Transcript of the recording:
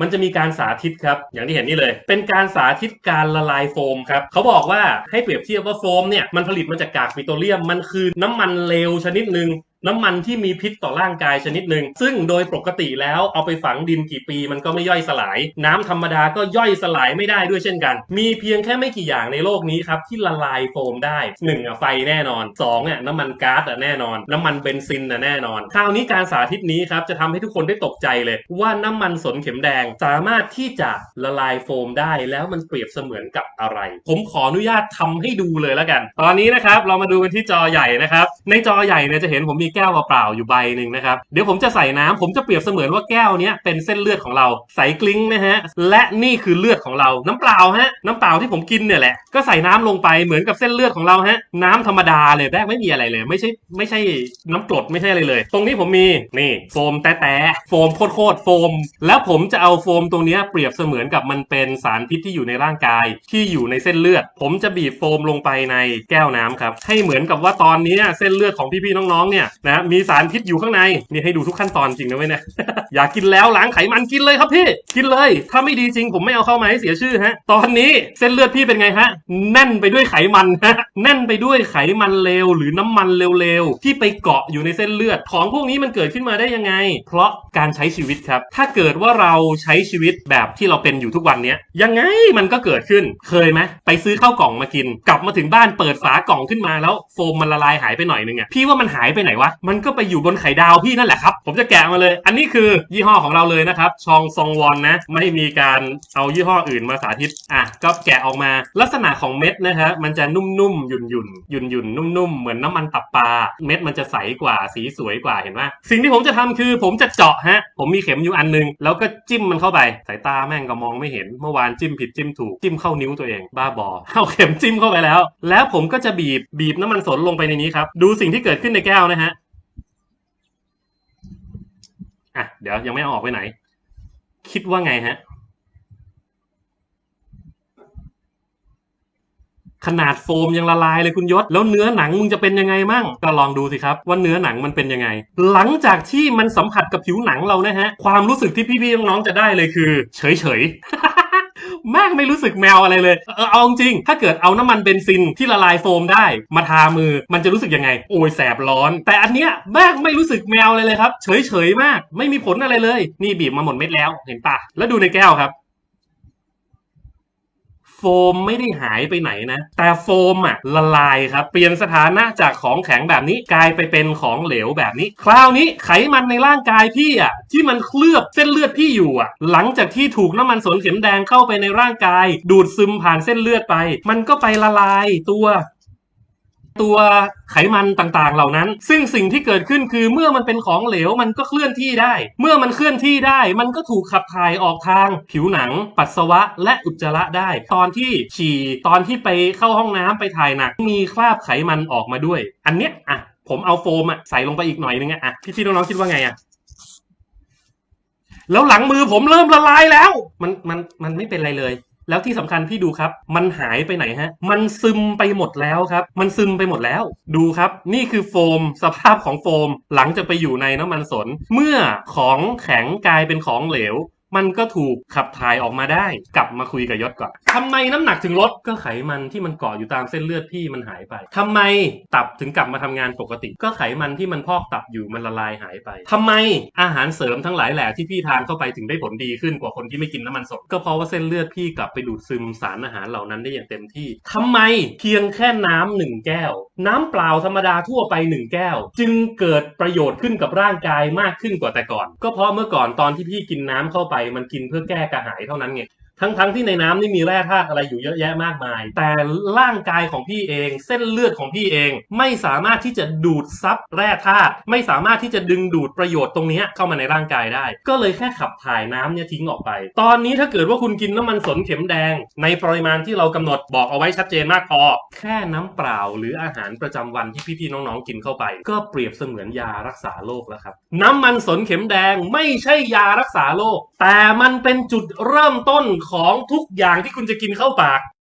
มันจะมีการสาธิตครับ อย่างที่เห็นนี่เลย เป็นการสาธิตการละลายโฟมครับเขาบอกว่าให้เปรียบเทียบว่าโฟมเนี่ยมันผลิตมาจากกากปิโตรเลียมมันคือน้ำมันเลวชนิดหนึ่ง น้ำมันที่มีพิษต่อร่างกายชนิดหนึ่งซึ่งโดยปกติแล้วเอาไปฝังดินกี่ปีมันก็ไม่ย่อยสลาย น้ำธรรมดาก็ย่อยสลายไม่ได้ด้วยเช่นกัน มีเพียงแค่ไม่กี่อย่างในโลกนี้ครับที่ละลายโฟมได้หนึ่งอะไฟแน่นอนสองอะน้ำมันก๊าซอะแน่นอน น้ำมันเบนซินอะแน่นอน คราวนี้การสาธิตนี้ครับจะทำให้ทุกคนได้ตกใจเลยว่าน้ำมันสนเข็มแดงสามารถที่จะละลายโฟมได้แล้วมันเปรียบเสมือนกับอะไร ผมขออนุญาตทำให้ดูเลยแล้วกัน ตอนนี้นะครับเรามาดูกันที่จอใหญ่นะครับในจอใหญ่เนี่ยจะเห็นผมมีแก้วเปล่าอยู่ใบหนึ่งนะครับ เดี๋ยวผมจะใส่น้ำผมจะเปรียบเสมือนว่าแก้วนี้เป็นเส้นเลือดของเราใส่กลิ้งนะฮะ และนี่คือเลือดของเรา น้ำเปล่าฮะ น้ำเปล่าที่ผมกินเนี่ยแหละ ก็ใส่น้ำลงไปเหมือนกับเส้นเลือดของเราฮะ น้ำธรรมดาเลยแรกไม่มีอะไรเลย ไม่ใช่ไม่ใช่น้ำกรดไม่ใช่อะไรเลย ตรงนี้ผมมีนี่โฟมแต้ๆโฟมโคตรโฟม แล้วผมจะเอาโฟมตรงนี้เปรียบเสมือนกับมันเป็นสารพิษที่อยู่ในร่างกายที่อยู่ในเส้นเลือด ผมจะบีบโฟมลงไปในแก้วน้ำครับ ให้เหมือนกับว่าตอนนี้เส้นเลือดของพี่ๆน้องๆเนี่ยนะมีสารพิษอยู่ข้างในนี่ให้ดูทุกขั้นตอนจริงนะเว้ยเนี่ย อยากกินแล้วล้างไขมันกินเลยครับพี่ กินเลย ถ้าไม่ดีจริงผมไม่เอาเข้ามาให้เสียชื่อฮะ ตอนนี้เส้นเลือดพี่เป็นไงฮะ แน่นไปด้วยไขมันฮะ แน่นไปด้วยไขมันเลวหรือน้ำมันเลวๆที่ไปเกาะอยู่ในเส้นเลือด ของพวกนี้มันเกิดขึ้นมาได้ยังไง เพราะการใช้ชีวิตครับ ถ้าเกิดว่าเราใช้ชีวิตแบบที่เราเป็นอยู่ทุกวันเนี้ยยังไงมันก็เกิดขึ้น เคยไหมไปซื้อข้าวกล่องมากิน กลับมาถึงบ้านเปิดฝากล่องขึ้นมาแล้วโฟมมันละลายหายไปหน่อยนึงอะพี่ว่ามันหายไปไหนวะมันก็ไปอยู่บนไข่ดาวพี่นั่นแหละครับ ผมจะแกะมาเลย อันนี้คือยี่ห้อของเราเลยนะครับ ชองซองวอนนะ ไม่มีการเอายี่ห้ออื่นมาสาธิต อะ ก็แกะออกมา ลักษณะของเม็ดนะฮะ มันจะนุ่มๆ หยุ่นๆ หยุ่นๆ นุ่มๆ เหมือนน้ำมันตับปลา เม็ดมันจะใสกว่า สีสวยกว่า เห็นไหมสิ่งที่ผมจะทำคือ ผมจะเจาะฮะ ผมมีเข็มอยู่อันนึง แล้วก็จิ้มมันเข้าไป สายตาแม่งก็มองไม่เห็น เมื่อวานจิ้มผิดจิ้มถูก จิ้มเข้านิ้วตัวเอง บ้าบอ เอาเข็มจิ้มเข้าไปแล้ว แล้วผมก็จะบีบ บีบน้ำมันสนลงไปในนี้ครับ ดูสิ่งที่เกิดขึ้นในแก้วนะฮะ อะเดี๋ยวยังไม่เอาออกไปไหน คิดว่าไงฮะ ขนาดโฟมยังละลายเลยคุณยศ แล้วเนื้อหนังมึงจะเป็นยังไงมั่งก็ลองดูสิครับว่าเนื้อหนังมันเป็นยังไง หลังจากที่มันสัมผัสกับผิวหนังเรานะฮะ ความรู้สึกที่พี่ๆน้องๆจะได้เลยคือ เฉยๆ แม่งไม่รู้สึกแมวอะไรเลย เออเอาจริง ถ้าเกิดเอาน้ำมันเบนซินที่ละลายโฟมได้ มาทามือมันจะรู้สึกยังไง โอ้ยแสบร้อน แต่อันเนี้ยแม่งไม่รู้สึกแมวเลยเลยครับ เฉยเฉยมาก ไม่มีผลอะไรเลย นี่บีบมาหมดเม็ดแล้วเห็นปะแล้วดูในแก้วครับ มไม่ได้หายไปไหนนะ แต่โฟมอะละลายครับ เปลี่ยนสถานะจากของแข็งแบบนี้กลายไปเป็นของเหลวแบบนี้ คราวนี้ไขมันในร่างกายพี่อะที่มันเคลือบเส้นเลือดพี่อยู่อะหลังจากที่ถูกน้ำมันสนเข็มแดงเข้าไปในร่างกาย ดูดซึมผ่านเส้นเลือดไป มันก็ไปละลายตัว ตัวไขมันต่างๆ เหล่านั้น ซึ่งสิ่งที่เกิดขึ้นคือเมื่อมันเป็นของเหลวมันก็เคลื่อนที่ได้ เมื่อมันเคลื่อนที่ได้ มันก็ถูกขับถ่ายออกทาง ผิวหนัง ปัสสาวะ และอุจจาระได้ ตอนที่ฉี่ตอนที่ไปเข้าห้องน้ำไปถ่ายหนัก มีคราบไขมันออกมาด้วย อันเนี้ยอะผมเอาโฟมอะใส่ลงไปอีกหน่อยนึงอะอะพี่ๆน้องๆคิดว่าไงอะแล้วหลังมือผมเริ่มละลายแล้ว มันมันมันไม่เป็นไรเลย แล้วที่สำคัญพี่ดูครับ มันหายไปไหนฮะ มันซึมไปหมดแล้วครับ มันซึมไปหมดแล้ว ดูครับ นี่คือโฟม สภาพของโฟม หลังจากไปอยู่ในน้ำมันสน เมื่อของแข็งกลายเป็นของเหลว มันก็ถูกขับถ่ายออกมาได้ กลับมาคุยกับยศก่อนทำไมน้ำหนักถึงลดก็ไขมันที่มันเกาะอยู่ตามเส้นเลือดพี่มันหายไปทำไมตับถึงกลับมาทำงานปกติ ก็ไขมันที่มันพอกตับอยู่มันละลายหายไปทำไมอาหารเสริมทั้งหลายแหล่ที่พี่ทานเข้าไปถึงได้ผลดีขึ้นกว่าคนที่ไม่กินน้ำมันสด ก็เพราะว่าเส้นเลือดพี่กลับไปดูดซึมสารอาหารเหล่านั้นได้อย่างเต็มที่ทำไมเพียงแค่น้ำหนึ่งแก้ว น้ำเปล่าธรรมดาทั่วไปหนึ่งแก้ว จึงเกิดประโยชน์ขึ้นกับร่างกายมากขึ้นกว่าแต่ก่อน ก็เพราะเมื่อก่อนตอนที่พี่กินน้ำเข้าไปมันกินเพื่อแก้กระหายเท่านั้นไง ทั้งๆทที่ในน้ำนี่มีแร่ธาตุอะไรอยู่เยอะแยะมากมาย แต่ร่างกายของพี่เอง เส้นเลือดของพี่เอง ไม่สามารถที่จะดูดซับแร่ธาตุไม่สามารถที่จะดึงดูดประโยชน์ตรงนี้เข้ามาในร่างกายได้ ก็เลยแค่ขับถ่ายน้ำเนี่ยทิ้งออกไป ตอนนี้ถ้าเกิดว่าคุณกินน้ำมันสนเข็มแดง ในปริมาณที่เรากำหนดบอกเอาไว้ชัดเจนมากพอ แค่น้ำเปล่าหรืออาหารประจำวันที่พี่ๆน้องๆกินเข้าไป ก็เปรียบเสมือนยารักษาโรคแล้วครับน้ำมันสนเข็มแดงไม่ใช่ยารักษาโรคแต่มันเป็นจุดเริ่มต้นของทุกอย่างที่คุณจะกินเข้าปาก